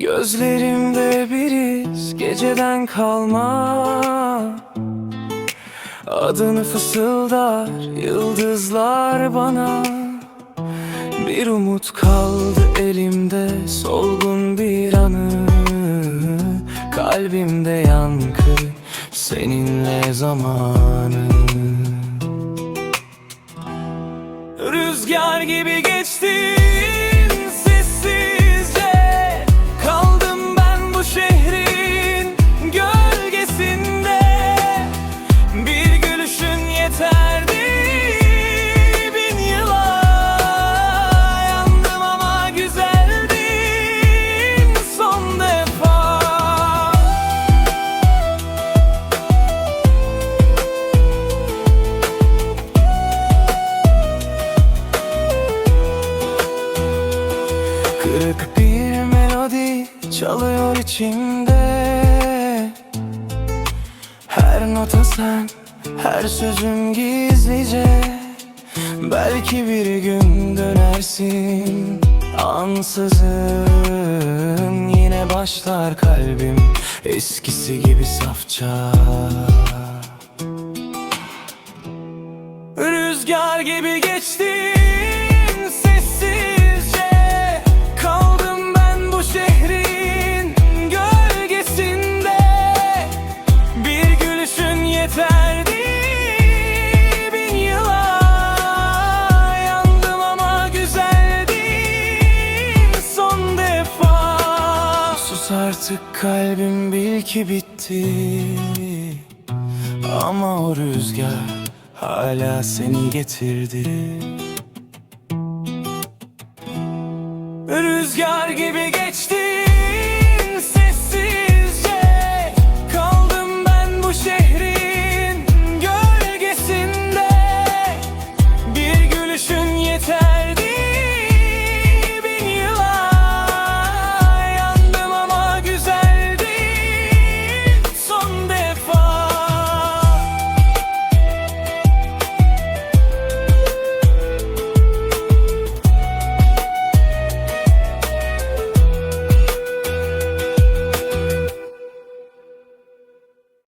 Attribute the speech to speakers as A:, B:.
A: Gözlerimde bir iz geceden kalma. Adını fısıldar yıldızlar bana. Bir umut kaldı elimde solgun bir anı. Kalbimde yankı seninle zamanı. Rüzgar gibi geçtin Kırık bir melodi çalıyor içimde. Her nota sen, her sözüm gizlice. Belki bir gün dönersin Ansızın. Yine başlar kalbim Eskisi gibi safça. Rüzgar gibi geçtin Artık kalbim bil ki bitti. Ama o rüzgar hala seni getirdi. Rüzgar gibi geçti